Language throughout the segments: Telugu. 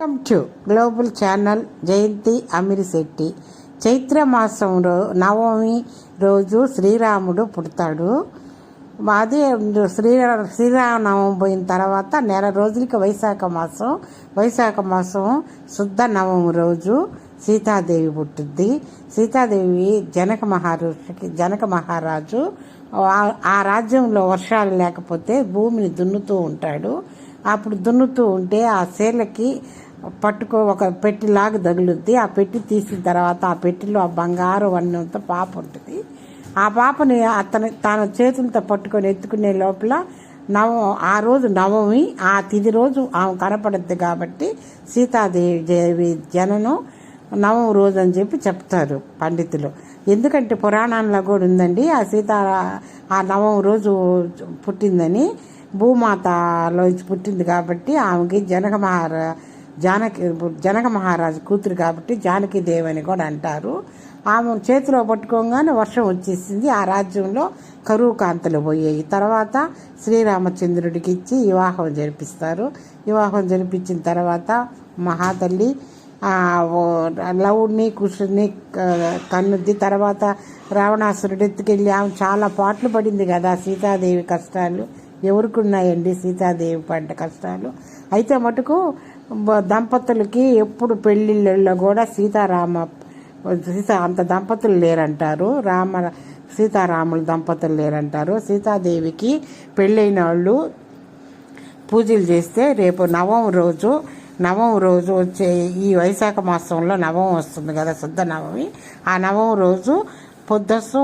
Welcome to global channel Jayanthi Amirisetti Chaitra మాసం రో- నవమి రోజు శ్రీరాముడు పుడతాడు. అదే శ్రీరా శ్రీరామనవం పోయిన తర్వాత నెల రోజులకి వైశాఖ మాసం వైశాఖ మాసం శుద్ధ నవమి రోజు సీతాదేవి పుట్టుద్ది. సీతాదేవి జనక మహారాజుకి జనక మహారాజు ఆ- ఆ రాజ్యంలో వర్షాలు లేకపోతే భూమిని దున్నుతూ ఉంటాడు. అప్పుడు దున్నుతూ ఉంటే ఆ సేలకి పట్టుకో ఒక పెట్టిలాగా తగులుద్ది. ఆ పెట్టి తీసిన తర్వాత ఆ పెట్టిలో ఆ బంగారు వన్నంత పాప ఉంటుంది. ఆ పాపని అతను తన చేతులతో పట్టుకొని ఎత్తుకునే లోపల నవ ఆ రోజు నవమి ఆ తిది రోజు ఆమె కనపడద్ది కాబట్టి సీతాదేవి దేవి జననం నవమి రోజు అని చెప్పి చెప్తారు పండితులు. ఎందుకంటే పురాణంలో కూడా ఉందండి ఆ సీత ఆ నవమి రోజు పుట్టిందని. భూమాతలో పుట్టింది కాబట్టి ఆమెకి జనక మహారా జానకి జనక మహారాజు కూతురు కాబట్టి జానకీదేవి అని కూడా అంటారు. ఆమె చేతిలో పట్టుకోగానే వర్షం వచ్చేసింది. ఆ రాజ్యంలో కరువు కాంతలు పోయాయి. తర్వాత శ్రీరామచంద్రుడికి ఇచ్చి వివాహం జరిపిస్తారు. వివాహం జరిపించిన తర్వాత మహాతల్లి లవుడిని కుషుడిని కన్నుద్ది తర్వాత రావణాసురుడు ఎత్తుకెళ్ళి ఆమె చాలా పాటలు పడింది కదా. సీతాదేవి కష్టాలు ఎవరికి ఉన్నాయండి? సీతాదేవి పడ్డ కష్టాలు. అయితే మటుకు దంపతులకి ఎప్పుడు పెళ్ళిళ్ళల్లో కూడా సీతారామ సీత అంత దంపతులు లేరంటారు. రామ సీతారాములు దంపతులు లేరంటారు. సీతాదేవికి పెళ్ళైన వాళ్ళు పూజలు చేస్తే రేపు నవం రోజు నవం రోజు వచ్చే ఈ వైశాఖ మాసంలో నవం వస్తుంది కదా శుద్ధ నవమి. ఆ నవం రోజు పొద్దుస్సు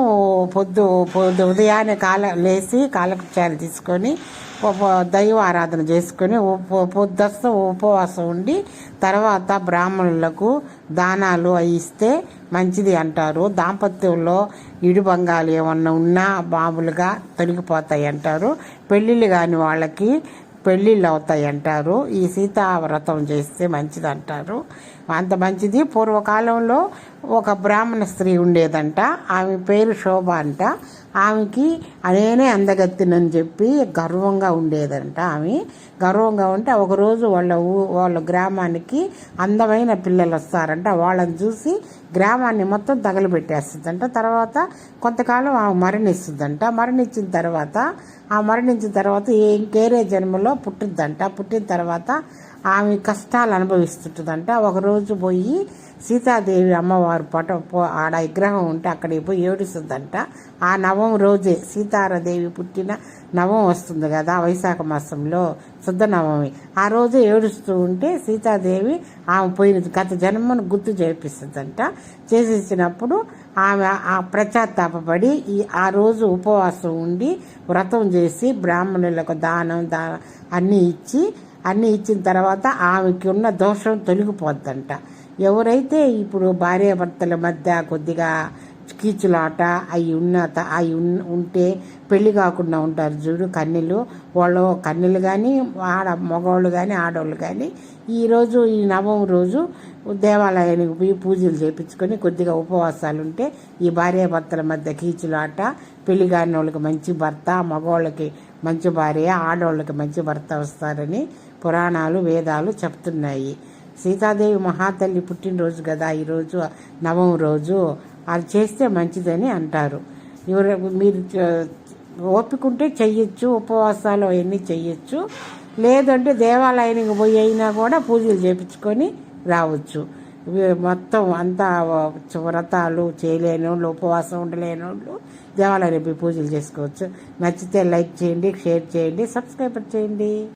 పొద్దు పొద్దు ఉదయాన్నే కాల లేచి కాలకృత్యాలు తీసుకొని దైవ ఆరాధన చేసుకొని ఉప- ఉపవాసం ఉండి తర్వాత బ్రాహ్మణులకు దానాలు అవి ఇస్తే మంచిది అంటారు. దాంపత్యంలో ఇడుబంగాలు ఏమన్నా ఉన్నా మామూలుగా తొలగిపోతాయి అంటారు. పెళ్ళిళ్ళు కాని వాళ్ళకి పెళ్ళిళ్ళు అవుతాయి అంటారు ఈ సీతావ్రతం చేస్తే మంచిది అంటారు అంత మంచిది. పూర్వకాలంలో ఒక బ్రాహ్మణ స్త్రీ ఉండేదంట. ఆమె పేరు శోభ అంట. ఆమెకి నేనే అందగత్తినని చెప్పి గర్వంగా ఉండేదంట ఆమె. గర్వంగా ఉంటే ఒకరోజు వాళ్ళ ఊ వాళ్ళ గ్రామానికి అందమైన పిల్లలు వస్తారంట వాళ్ళని చూసి గ్రామాన్ని మొత్తం తగలబెట్టేస్తుందంట. తర్వాత కొంతకాలం ఆమె మరణిస్తుందంట. మరణించిన తర్వాత ఆ మరణించిన తర్వాత ఇంకేరే జన్మలో పుట్టిద్దంట. పుట్టిన తర్వాత ఆమె కష్టాలు అనుభవిస్తుంటుందంట. ఒకరోజు పోయి సీతాదేవి అమ్మవారు పట పో- ఆడ విగ్రహం ఉంటే అక్కడికి పోయి ఏడుస్తుందంట. ఆ నవం రోజే సీతారాదేవి పుట్టిన నవం వస్తుంది కదా వైశాఖ మాసంలో శుద్ధ నవమి. ఆ రోజు ఏడుస్తూ ఉంటే సీతాదేవి ఆమె పోయిన గత జన్మను గుర్తు చేపిస్తుందంట. చేసేసినప్పుడు ఆమె ఆ ప్రచాత్తాపడి ఈ ఆ రోజు ఉపవాసం ఉండి వ్రతం చేసి బ్రాహ్మణులకు దానం దా అన్నీ ఇచ్చి అన్నీ ఇచ్చిన తర్వాత ఆమెకి ఉన్న దోషం తొలగిపోద్దంట. ఎవరైతే ఇప్పుడు భార్యాభర్తల మధ్య కొద్దిగా కీచులాట అవి ఉన్న అవి ఉంటే పెళ్ళి కాకుండా ఉంటారు చూడు కన్నెలు. వాళ్ళు కన్నెలు కానీ ఆడ మగవాళ్ళు కానీ ఆడవాళ్ళు కానీ ఈరోజు ఈ నవం రోజు దేవాలయానికి పోయి పూజలు చేయించుకొని కొద్దిగా ఉపవాసాలు ఉంటే ఈ భార్యాభర్తల మధ్య కీచులాట పెళ్ళి కాని వాళ్ళకి మంచి భర్త మగవాళ్ళకి మంచి భార్య ఆడవాళ్ళకి మంచి భర్త వస్తారని పురాణాలు వేదాలు చెప్తున్నాయి. సీతాదేవి మహాతల్లి పుట్టినరోజు కదా ఈరోజు నవం రోజు. అది చేస్తే మంచిదని అంటారు. ఎవరు మీరు ఒప్పుకుంటే చెయ్యొచ్చు ఉపవాసాలు అవన్నీ చెయ్యొచ్చు. లేదంటే దేవాలయానికి పోయి అయినా కూడా పూజలు చేపించుకొని రావచ్చు. మొత్తం అంతా వ్రతాలు చేయలేని వాళ్ళు ఉపవాసం ఉండలేని వాళ్ళు దేవాలయానికి పోయి పూజలు చేసుకోవచ్చు. నచ్చితే లైక్ చేయండి షేర్ చేయండి సబ్స్క్రైబర్ చేయండి.